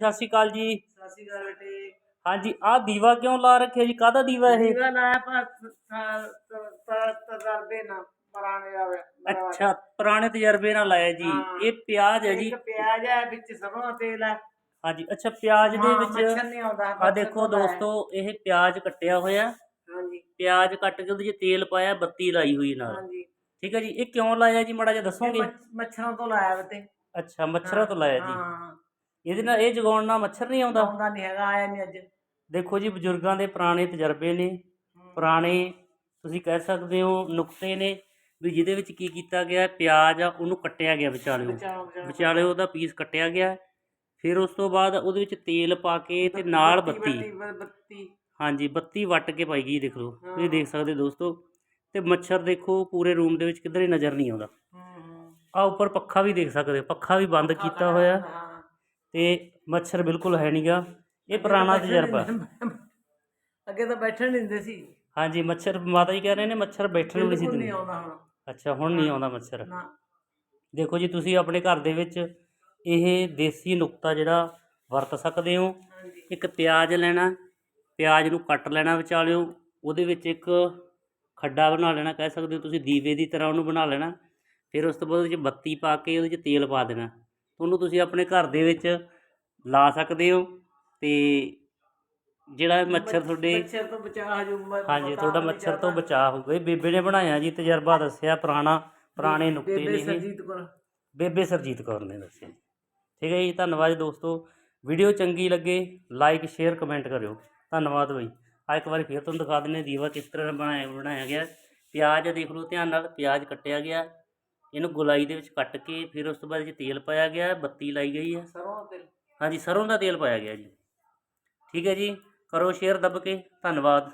ਸਤਿ ਸ਼੍ਰੀ ਅਕਾਲ ਜੀ। ਸਤਿ ਸ਼੍ਰੀ ਅਕਾਲ ਬੇਟੇ। ਹਾਂਜੀ ਆਹ ਦੀਵਾ ਕਿਉਂ ਲਾ ਰੱਖਿਆ ਜੀ? ਕਾਹਦਾ ਦੀਵਾ ਇਹ? ਦੀਵਾ ਲਾਇਆ ਪਰ ਤਜਰਬੇ ਨਾ ਪੁਰਾਣੇ ਆਵੇ ਅੱਛਾ ਪੁਰਾਣੇ ਤਜਰਬੇ ਨਾਲ ਲਾਇਆ ਜੀ। ਇਹ ਪਿਆਜ਼ ਹੈ ਜੀ। ਪਿਆਜ਼ ਹੈ ਵਿੱਚ ਸਰੋਂ ਤੇਲ ਹੈ। ਹਾਂਜੀ ਅੱਛਾ ਪਿਆਜ਼ ਦੇ ਵਿੱਚ ਆ ਦੇਖੋ। ਦੋਸਤੋ ਇਹ ਪਿਆਜ਼ ਕੱਟਿਆ ਹੋਇਆ। ਹਾਂਜੀ। ਪਿਆਜ਼ ਕੱਟ ਕੇ ਉਹਦੇ 'ਚ ਤੇਲ ਪਾਇਆ ਬੱਤੀ ਲਾਈ ਹੋਈ ਨਾਲ। ਹਾਂਜੀ। ਠੀਕ ਹੈ ਜੀ ਇਹ ਕਿਉਂ ਲਾਇਆ ਜੀ? ਮਾੜਾ ਜਿਹਾ ਦੱਸੋਗੇ? ਮੱਛ- ਮੱਛਰਾਂ ਤੋਂ ਲਾਇਆ ਬੇਟੇ। ਅੱਛਾ ਮੱਛਰਾਂ ਤੋਂ ਲਾਇਆ ਜੀ। ਹਾਂ। ਇਹਦੇ ਨਾਲ ਇਹ ਜਗਾਉਣ ਨਾਲ ਮੱਛਰ ਨਹੀਂ ਆਉਂਦਾ। ਆਉਂਦਾ ਨਹੀਂ ਹੈਗਾ ਆਇਆ ਨਹੀਂ ਅੱਜ। ਦੇਖੋ ਜੀ ਬਜ਼ੁਰਗਾਂ ਦੇ ਪੁਰਾਣੇ ਤਜਰਬੇ ਨੇ। ਪੁਰਾਣੇ ਤੁਸੀਂ ਕਹਿ ਸਕਦੇ ਹੋ ਨੁਕਤੇ ਨੇ ਵੀ ਜਿਹਦੇ ਵਿੱਚ ਕੀ ਕੀਤਾ ਗਿਆ ਪਿਆਜ਼ ਆ ਉਹਨੂੰ ਕੱਟਿਆ ਗਿਆ ਵਿਚਾਲਿਓ। ਬਚਾਓ ਬਚਾਓ ਵਿਚਾਲੇ ਉਹਦਾ ਪੀਸ ਕੱਟਿਆ ਗਿਆ। ਫਿਰ ਉਸ ਤੋਂ ਬਾਅਦ ਉਹਦੇ ਵਿੱਚ ਤੇਲ ਪਾ ਕੇ ਤੇ ਨਾਲ ਬੱਤੀ ਹਾਂਜੀ ਬੱਤੀ ਵੱਟ ਕੇ ਪਾਈ ਗਈ ਦੇਖ ਲਓ। ਤੁਸੀਂ ਹਾਂ। ਦੇਖ ਸਕਦੇ ਦੋਸਤੋ। ਤੇ ਮੱਛਰ ਦੇਖੋ ਪੂਰੇ ਰੂਮ ਦੇ ਵਿੱਚ ਕਿਧਰੇ ਨਜ਼ਰ ਨਹੀਂ ਆਉਂਦਾ। ਹੂੰ ਹੂੰ। ਆ ਉੱਪਰ ਪੱਖਾ ਵੀ ਦੇਖ ਸਕਦੇ ਹੋ ਪੱਖਾ ਵੀ ਬੰਦ ਕੀਤਾ ਹੋਇਆ। ਹਾਂ। ਤੇ ਮੱਛਰ ਬਿਲਕੁਲ ਹੈ ਨਹੀਂਗਾ ਇਹ ਪੁਰਾਣਾ ਤਜਰਬਾ। ਅੱਗੇ ਤਾਂ ਬੈਠਣ ਨਹੀਂ ਦਿੰਦੇ ਸੀ। ਹਾਂਜੀ ਮੱਛਰ ਮਾਤਾ ਜੀ ਕਹਿ ਰਹੇ ਨੇ ਮੱਛਰ ਬੈਠਣ ਨੂੰ ਨਹੀਂ ਸੀ ਦਿੰਦੇ। ਅੱਛਾ ਹੁਣ ਨਹੀਂ ਆਉਂਦਾ ਮੱਛਰ। ਦੇਖੋ ਜੀ ਤੁਸੀਂ ਆਪਣੇ ਘਰ ਦੇ ਵਿੱਚ ਇਹ ਦੇਸੀ ਨੁਕਤਾ ਜਿਹੜਾ ਵਰਤ ਸਕਦੇ ਹੋ। ਇੱਕ ਪਿਆਜ਼ ਲੈਣਾ ਪਿਆਜ਼ ਨੂੰ ਕੱਟ ਲੈਣਾ ਵਿਚਾਲਿਓ ਉਹਦੇ ਵਿੱਚ ਇੱਕ ਖੱਡਾ ਬਣਾ ਲੈਣਾ ਕਹਿ ਸਕਦੇ ਹੋ ਤੁਸੀਂ ਦੀਵੇ ਦੀ ਤਰ੍ਹਾਂ ਉਹਨੂੰ ਬਣਾ ਲੈਣਾ। ਫਿਰ ਉਸ ਤੋਂ ਬਾਅਦ ਉਹਦੇ 'ਚ ਬੱਤੀ ਪਾ ਕੇ ਉਹਦੇ 'ਚ ਤੇਲ ਪਾ ਦੇਣਾ। ਉਹਨੂੰ ਤੁਸੀਂ ਆਪਣੇ ਘਰ ਦੇ ਵਿੱਚ ਲਾ ਸਕਦੇ ਹੋ ਤੇ ਜਿਹੜਾ ਮੱਛਰ ਤੁਹਾਡੇ ਮੱਛਰ ਤੋਂ ਬਚਾ ਜੋ ਹਾਂਜੀ ਤੁਹਾਡਾ ਮੱਛਰ ਤੋਂ। ਬਚਾਅ ਹੋਊਗਾ। ਇਹ ਬੇਬੇ ਨੇ ਬਣਾਇਆ ਜੀ ਤਜਰਬਾ ਦੱਸਿਆ ਪੁਰਾਣਾ ਪੁਰਾਣੇ ਨੁਕਤੇ ਬੇਬੇ ਨੇ ਇਹ। ਸਰਜੀਤ ਕੌਰ। ਬੇਬੇ ਸਰਜੀਤ ਕੌਰ ਨੇ ਦੱਸਿਆ ਠੀਕ ਹੈ ਜੀ ਧੰਨਵਾਦ ਦੋਸਤੋ। ਵੀਡੀਓ ਚੰਗੀ ਲੱਗੇ ਲਾਈਕ ਸ਼ੇਅਰ ਕਮੈਂਟ ਕਰਿਓ। ਧੰਨਵਾਦ ਬਈ। ਆ ਇੱਕ ਵਾਰੀ ਫਿਰ ਤੁਹਾਨੂੰ ਦਿਖਾ ਦਿੰਦੇ ਹਾਂ ਦੀਵਾ ਕਿਸ ਤਰ੍ਹਾਂ ਬਣਾਇਆ ਬਣਾਇਆ ਗਿਆ। ਪਿਆਜ਼ ਦੇਖ ਲਓ ਧਿਆਨ ਨਾਲ ਪਿਆਜ਼ ਕੱਟਿਆ ਗਿਆ। ਇਹਨੂੰ ਗੁਲਾਈ ਦੇ ਵਿੱਚ ਕੱਟ ਕੇ ਫਿਰ ਉਸ ਤੋਂ ਬਾਅਦ 'ਚ ਤੇਲ ਪਾਇਆ ਗਿਆ ਬੱਤੀ ਲਾਈ ਗਈ ਹੈ। ਸਰੋਂ ਦਾ ਤੇਲ। ਹਾਂਜੀ ਸਰੋਂ ਦਾ ਤੇਲ ਪਾਇਆ ਗਿਆ ਜੀ। ਠੀਕ ਹੈ ਜੀ ਕਰੋ ਸ਼ੇਅਰ ਦੱਬ ਕੇ ਧੰਨਵਾਦ।